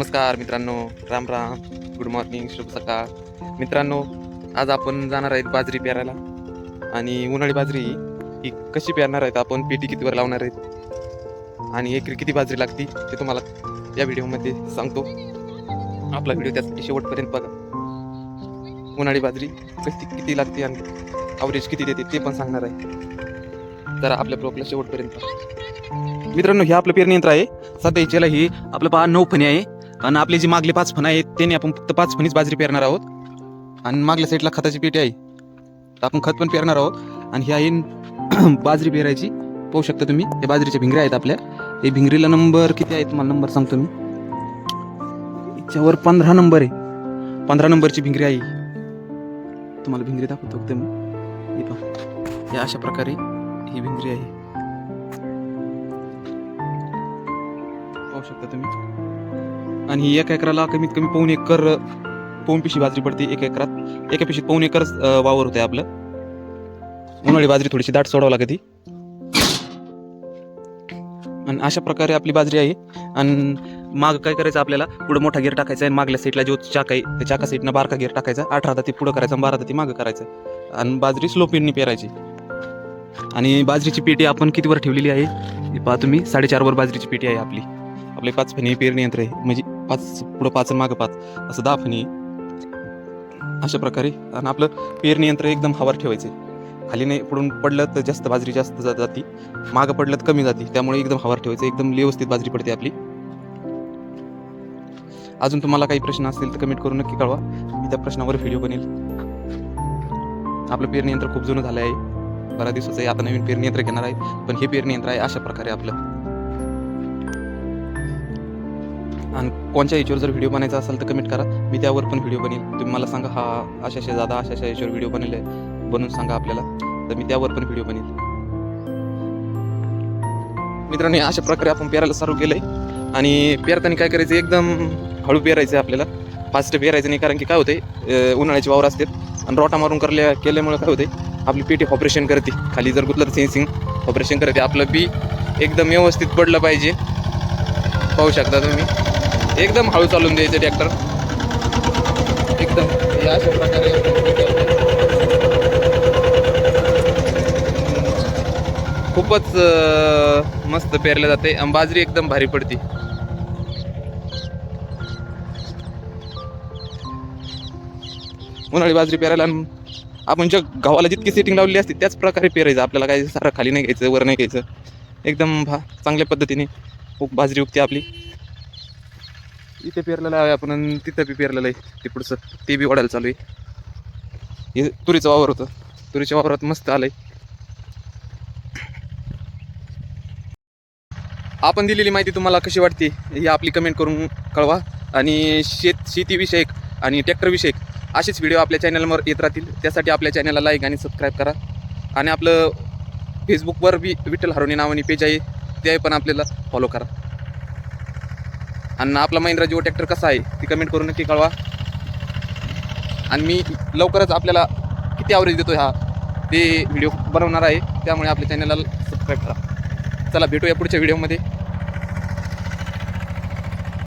नमस्कार मित्रांनो Ram Ram good morning शुभ सकाळ. मित्रांनो आज आपण जाणार आहेत बाजरी पेरायला. आणि उन्हाळी बाजरी ही कशी पेरणार आहेत आपण पेटी कितीवर लावणार आहेत? आणि एकरी किती बाजरी लागती ते तुम्हाला या व्हिडिओमध्ये सांगतो. आपला व्हिडिओ त्यासाठी शेवटपर्यंत बघा. उन्हाळी बाजरी कशी किती लागते आणि अवरेज किती देते ते पण सांगणार आहे. जरा आपल्या ब्लॉगला शेवटपर्यंत मित्रांनो हे आपलं पेरणी यंत्र आहे. सध्या याच्याला ही आपलं पहा नऊ फणी आहे. आणि आपले जे मागले पाच फण आहेत त्याने आपण फक्त पाच फणीच बाजरी पेरणार आहोत. आणि मागल्या साईडला खताची पेटी आहे. तर आपण खत पण पेरणार आहोत. आणि ही आहे बाजरी पेरायची. पाहू शकता तुम्ही हे बाजरीच्या भिंगऱ्या आहेत आपल्या. हे भिंगरीला नंबर किती आहे तुम्हाला नंबर सांगतो मी. याच्यावर पंधरा नंबर आहे. पंधरा नंबरची भिंगरी आहे तुम्हाला भिंगरी दाखवतो फक्त मी. हे अशा प्रकारे ही भिंगरी आहे. पाहू शकता तुम्ही. आणि ही एका एकराला कमीत कमी पाऊन एकर पाऊन पिशी बाजरी पडते एक एकरात. एका पिशीत पाऊन एकर वावर होते आपलं. उन्हाळी बाजरी थोडीशी दाट सोडावं लागते. आणि अशा प्रकारे आपली बाजरी आहे. आणि माग काय करायचं आपल्याला? पुढे मोठा गिर टाकायचा आहे मागल्या साईडला जो चाक आहे त्या चाका साईडनं बारका गिर टाकायचा. अठरा दाती पुढं करायचा आणि बारा दाती मागं करायचं. आणि बाजरी स्लो पेरणी पेरायची. आणि बाजरीची पेटी आपण कितीवर ठेवलेली आहे? पहा तुम्ही साडेचार वर बाजरीची पेटी आहे आपली. आपले पाच फेणी पेरणी यंत्र आहे. म्हणजे पाच पुढं पाच मागं पाच असं दहा फणी अशा प्रकारे. आणि आपलं पेरणी यंत्र एकदम हवार ठेवायचे. खाली नाही पडून पडलं तर जास्त बाजरी जास्त जाती. मागं पडलं तर कमी जाती. त्यामुळे एकदम हवार ठेवायचं. एकदम व्यवस्थित बाजरी पडते आपली. अजून तुम्हाला काही प्रश्न असतील तर कमेंट करून नक्की कळवा. मी त्या प्रश्नावर व्हिडिओ बनेल. आपलं पेरणी यंत्र खूप जुनं झालं आहे. बऱ्याच दिवसाचं आहे. आता नवीन पेरणी यंत्र घेणार आहे. पण हे पेरणी यंत्र आहे अशा प्रकारे आपलं. आणि कोणत्या याच्यावर जर व्हिडिओ बनायचा असेल तर कमेंट करा. मी त्यावर पण व्हिडिओ बनेल. तुम्ही मला सांगा हा अशा अशा दादा अशा अशा याच्यावर व्हिडिओ बनेल आहे बनवून सांगा आपल्याला. तर मी त्यावर पण व्हिडिओ बनेल. मित्रांनो अशा प्रकारे आपण पेरायला चालू केलंय. आणि पेरताना काय करायचं एकदम हळू पेरायचं आहे आपल्याला. फास्ट पेरायचं नाही कारण की काय होते उन्हाळ्याची वावर असतात. आणि रोटा मारून करल्या केल्यामुळे काय होते आपली पेटी ऑपरेशन करते. खाली जर कुठलं तर सेन्सिंग ऑपरेशन करते. आपलं बी एकदम व्यवस्थित पडलं पाहिजे. पाहू शकता तुम्ही. एकदम हळू चालून द्यायचं ट्रॅक्टर एकदम या अशा प्रकारे खूपच मस्त पेरले जाते आणि बाजरी एकदम भारी पडते. उन्हाळी बाजरी पेरायला आपण ज्या गव्हाला जितकी सेटिंग लावलेली असते त्याच प्रकारे पेरायचं. आपल्याला काय सारं खाली नाही घ्यायचं वर नाही घ्यायचं. एकदम भा चांगल्या पद्धतीने खूप बाजरी उगते आपली. इथे पेरलेलं आहे आपण तिथं बी पेरलेलं आहे. ते पुढचं ते बी वाढायला चालू आहे. हे तुरीचं वावर होतं. तुरीच्या वावरात मस्त आलंय. आपण दिलेली माहिती तुम्हाला कशी वाटते ही आपली कमेंट करून कळवा. आणि शेत शेतीविषयक आणि ट्रॅक्टरविषयक असेच व्हिडिओ आपल्या चॅनलवर येत राहतील. त्यासाठी आपल्या चॅनलला लाईक आणि सबस्क्राईब करा. आणि आपलं फेसबुकवर बी विठ्ठल हरोणी नावाने पेज आहे. ते पण आपल्याला फॉलो करा. आणि आपला महिंद्रा जिओ ट्रॅक्टर कसा आहे ती कमेंट करून नक्की कळवा. आणि मी लवकरच आपल्याला किती ॲव्हरेज देतो हा ते व्हिडिओ बनवणार आहे. त्यामुळे आपल्या चॅनलला सबस्क्राईब करा. चला भेटूया पुढच्या व्हिडिओमध्ये